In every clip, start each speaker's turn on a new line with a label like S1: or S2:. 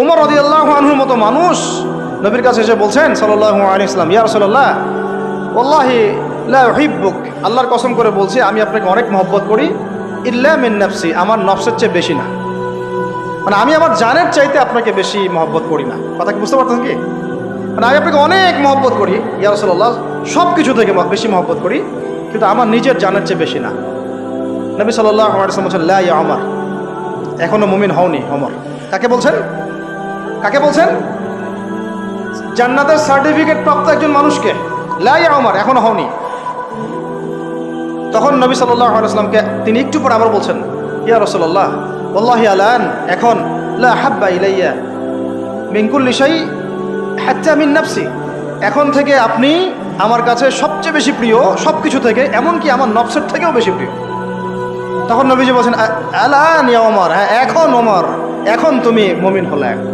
S1: উমর রদি আল্লাহ আনহুর মতো মানুষ নবীর কাছে এসে বলছেন সাল্লাহ আলী ইসলাম ইয়া রসল্লাহ ওল্লাহি আল্লাহর কসম করে বলছি, আমি আপনাকে অনেক মহব্বত করি, ইল্লা মিন নফসি, আমার নফসের চেয়ে বেশি না। মানে আমি আমার জানের চাইতে আপনাকে বেশি মহব্বত করি না। কথা কি বুঝতে পারতেন কি? মানে আমি আপনাকে অনেক মহব্বত করি, ইয়া রসল্লাহ সব কিছু থেকে বেশি মহব্বত করি, কিন্তু আমার নিজের জানের চেয়ে বেশি না। নবী সাল্লাহ আমার ইয়া অমর এখনও মুমিন হওনি অমর কাকে বলছেন? কাকে বলছেন? জান্নাতের সার্টিফিকেট প্রাপ্ত একজন মানুষকে। লাই আমার এখনও হওনি। তখন নবী আলাইসলামকে তিনি একটু পর আবার বলছেন, ইয়া রসল্লাহ ওল্লাহি আলান, এখন লা হাব্বা ইলাইয়া মিঙ্কুল লিসাই হাত্তা মিন নাফসি, এখন থেকে আপনি আমার কাছে সবচেয়ে বেশি প্রিয় সব কিছু থেকে, এমনকি আমার নফসের থেকেও বেশি প্রিয়। তখন নবীজি বলছেন, "আ- আলান ইয়া ওমর হ্যাঁ এখন ওমর এখন তুমি মমিন হলে।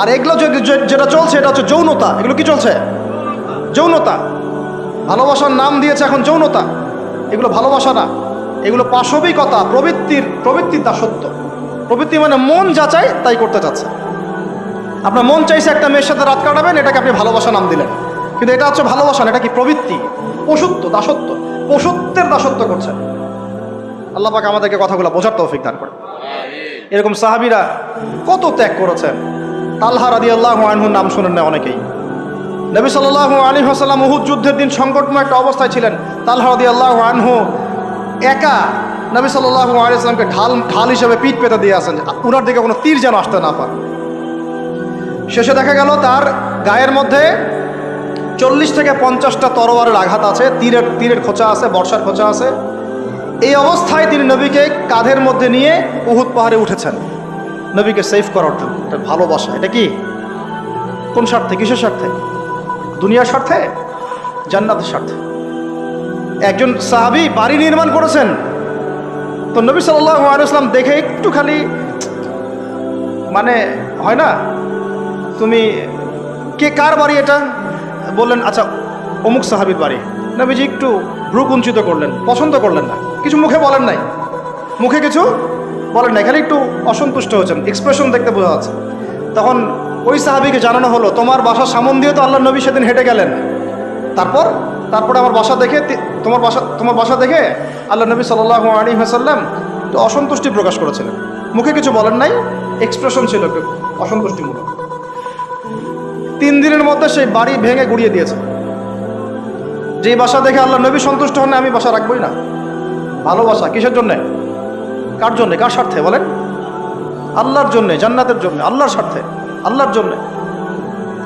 S1: আর এগুলো যেটা চলছে, এটা হচ্ছে যৌনতা। এগুলো কি চলছে? যৌনতা। ভালোবাসার নাম দিয়েছে এখন যৌনতা। এগুলো ভালোবাসা না। এগুলো পাশবিকতা, প্রবৃত্তির প্রবৃত্তির দাসত্ব প্রবৃত্তি মানে মন যা চাই তাই করতে চাচ্ছে। আপনার মন চাইছে একটা মেয়ের সাথে রাত কাটাবেন, এটাকে আপনি ভালোবাসা নাম দিলেন। কিন্তু এটা হচ্ছে ভালোবাসা না, এটা কি প্রবৃত্তি? পশুত্ব দাসত্ব পশুত্বের দাসত্ব করছেন আল্লাহ পাক আমাদেরকে কথাগুলো বোঝার তৌফিক দান করে এরকম সাহাবিরা কত ত্যাগ করেছেন। তালহা রাদি আল্লাহ আনহুর নাম শুনেন না অনেকেই। নবী সাল্লাহ আলী হাসাল্লাম উহুদ যুদ্ধের দিন সংকটময় একটা অবস্থায় ছিলেন। তালহা রাদি আল্লাহ আনহু একা নবী সাল্লাহ আলী আসলামকে ঢাল ঢাল হিসেবে পিঠ পেতে দিয়ে আসেন। উনার দিকে কোনো তীর যেন আসতে না পারে। শেষে দেখা গেল তার গায়ের মধ্যে চল্লিশ থেকে পঞ্চাশটা তরোয়ারের আঘাত আছে, তীরের তীরের খোঁচা আছে, বর্ষার খোঁচা আছে। এই অবস্থায় তিনি নবীকে কাঁধের মধ্যে নিয়ে উহুদ পাহাড়ে উঠেছেন। নবীকে সেভ করার জন্য। এটা ভালোবাসা। এটা কি? কোন স্বার্থে? কিসের স্বার্থে? দুনিয়ার স্বার্থে? জান্নাতের স্বার্থে। একজন সাহাবি বাড়ি নির্মাণ করেছেন। তো নবী সাল্লাহ দেখে একটু খালি মানে হয় না? তুমি কে কার বাড়ি এটা? বললেন আচ্ছা অমুক সাহাবির বাড়ি। নবীজি একটু ভ্রু কুঞ্চিত করলেন, পছন্দ করলেন না। কিছু মুখে বলেন নাই। মুখে কিছু বলেন নাই খালি একটু অসন্তুষ্ট হয়েছেন এক্সপ্রেশন দেখতে বোঝা যাচ্ছে। তখন ওই সাহাবিকে জানানো হলো, তোমার বাসার সামন দিয়ে তো আল্লাহ নবী সেদিন হেঁটে গেলেন। তারপর, তারপরে আমার বাসা দেখে তোমার বাসা তোমার বাসা দেখে আল্লাহ নবী সাল্লাহ আলী হাসাল্লাম তো অসন্তুষ্টি প্রকাশ করেছিলেন। মুখে কিছু বলেন নাই এক্সপ্রেশন ছিল অসন্তুষ্টিমূলক। তিন দিনের মধ্যে সেই বাড়ি ভেঙে গুড়িয়ে দিয়েছে। যেই বাসা দেখে আল্লাহ নবী সন্তুষ্ট হন আমি বাসা রাখবই না। ভালোবাসা, কিসের জন্যে? কার জন্যে? কার স্বার্থে? বলেন। আল্লাহর জন্যে, জান্নাতের জন্য, আল্লাহর স্বার্থে, আল্লাহর জন্যে।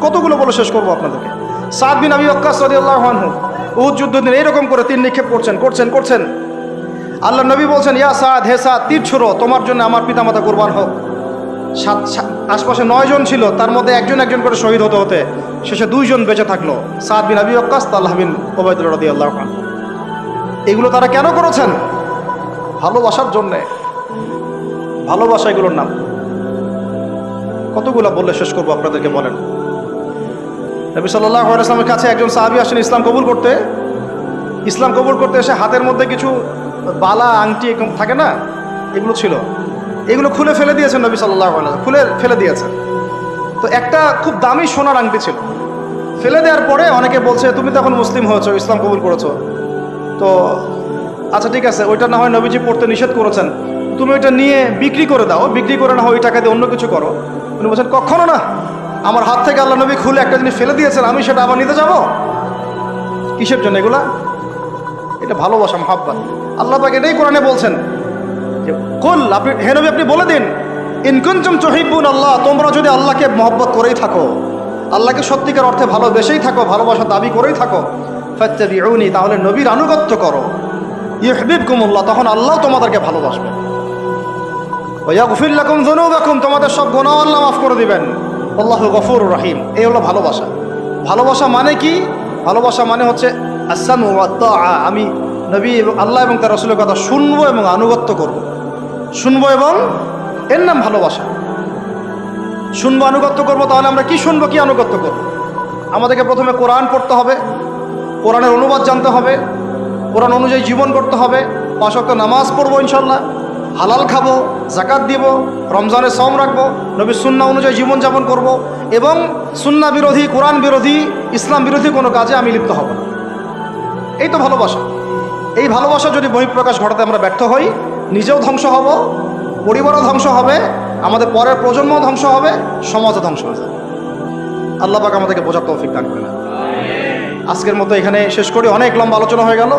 S1: কতগুলো বলে শেষ করব আপনাদেরকে? সাদ বিন আবি অক্কাস রাদিয়াল্লাহু আনহু, উহুদ যুদ্ধ দিন এইরকম করে তীর নিক্ষেপ করছেন করছেন করছেন। আল্লাহ নবী বলছেন, ইয়া সাদ, হে সাদ, তীর ছুড়ো, তোমার জন্য আমার পিতামাতা কোরবান হোক। সাত আশপাশে নয় জন ছিল, তার মধ্যে একজন একজন করে শহীদ হতে হতে শেষে দুইজন বেঁচে থাকল, সাদ বিন আবি অক্কাস তাল্লাহ বিন ওবায়দুল রদি আল্লাহ এগুলো তারা কেন করেছেন? ভালোবাসার জন্যে। ভালোবাসা এগুলোর নাম। কতগুলো বললে শেষ করব আপনাদেরকে বলেন। নবী সাল্লাহ কাছে একজন সাহাবি আসেন ইসলাম কবুল করতে। ইসলাম কবুল করতে এসে হাতের মধ্যে কিছু বালা, আংটি এরকম থাকে না? এগুলো ছিল। এগুলো খুলে ফেলে দিয়েছেন নবী সাল্লাহ খুলে ফেলে দিয়েছেন। তো একটা খুব দামি সোনার আংটি ছিল। ফেলে দেওয়ার পরে অনেকে বলছে, তুমি তো এখন মুসলিম হয়েছো, ইসলাম কবুল করেছ। তো আচ্ছা ঠিক আছে, ওইটা না হয় নবীজি পড়তে নিষেধ করেছেন। তুমি ওইটা নিয়ে বিক্রি করে দাও, বিক্রি করে না হয় ওই টাকা দিয়ে অন্য কিছু করো। উনি বলছেন, কখনো না। আমার হাত থেকে আল্লাহ নবী খুলে একটা জিনিস ফেলে দিয়েছেন, আমি সেটা আবার নিতে যাব? কিসের জন্য এগুলা? এটা ভালোবাসা, মহাব্বাত। আল্লাহ পাক এটাই কোরআনে বলছেন যে, কুল, আপনি, হে নবী, আপনি বলে দিন ইনকুনচুম চহিবুন আল্লাহ তোমরা যদি আল্লাহকে মহব্বত করেই থাকো, আল্লাহকে সত্যিকার অর্থে ভালোবেসেই থাকো, ভালোবাসা দাবি করেই থাকো, ফাত্তাবিউনি তাহলে নবীর আনুগত্য করো। ইউহিবকুমুল্লাহ তখন আল্লাহ তোমাদেরকে ভালোবাসবে তোমাদের সব গোনা আল্লাহ মাফ করে দিবেন। আল্লাহ গফুরুর রহিম। এই হলো ভালোবাসা। ভালোবাসা মানে কি? ভালোবাসা মানে হচ্ছে আসামু আমি নবী এবং আল্লাহ এবং তার রাসূলের কথা শুনব এবং আনুগত্য করব। শুনব এবং এর নাম ভালোবাসা। শুনব, আনুগত্য করব, তাহলে আমরা কি শুনব, কি আনুগত্য করব? আমাদেরকে প্রথমে কোরআন পড়তে হবে। কোরআনের অনুবাদ জানতে হবে। কোরআন অনুযায়ী জীবন করতে হবে। পাঁচক্ত নামাজ পড়ব ইনশাল্লাহ হালাল খাব, জাকাত দিব, রমজানে সম রাখব নবী সুন্না অনুযায়ী জীবনযাপন করব এবং সুন্না বিরোধী, কোরআন বিরোধী, ইসলাম বিরোধী কোনো কাজে আমি লিপ্ত হব এই তো ভালোবাসা। এই ভালোবাসা যদি বহিঃপ্রকাশ ঘটাতে আমরা ব্যর্থ হই, নিজেও ধ্বংস হব, পরিবারও ধ্বংস হবে, আমাদের পরের প্রজন্মও ধ্বংস হবে, সমাজও ধ্বংস হয়ে যাবে। আল্লাহ পাক আমাদেরকে বোঝার তৌফিক দান করে না আজকের মতো এখানে শেষ করি। অনেক লম্বা আলোচনা হয়ে গেল।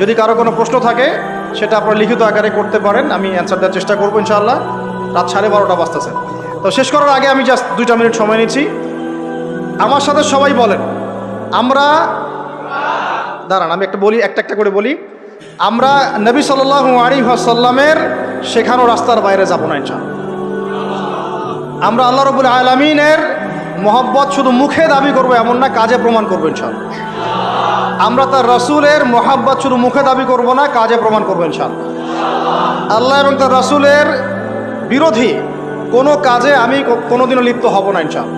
S1: যদি কারও কোনো প্রশ্ন থাকে সেটা আপনারা লিখিত আকারে করতে পারেন, আমি অ্যান্সার দেওয়ার চেষ্টা করব ইনশাআল্লাহ। রাত সাড়ে বারোটা বাজতেছে। তো শেষ করার আগে আমি জাস্ট দুইটা মিনিট সময় নিচ্ছি। আমার সাথে সবাই বলেন, আমরা দাঁড়ান, আমি একটা বলি, একটা একটা করে বলি। আমরা নবী সাল্লাহ আলী সাল্লামের শেখানো রাস্তার বাইরে যাব না ইনশাআল্লাহ। আমরা আল্লাহ রবুল আলমিনের মোহব্বত শুধু মুখে দাবি করব, এমন না, কাজে প্রমাণ করবেন সাল আমরা তার রসুলের মোহাব্বত শুধু মুখে দাবি করব না, কাজে প্রমাণ করবেন সাল আল্লাহ এবং তার রসুলের বিরোধী কোনো কাজে আমি কোনোদিনও লিপ্ত হব না, ইনশাআল্লাহ।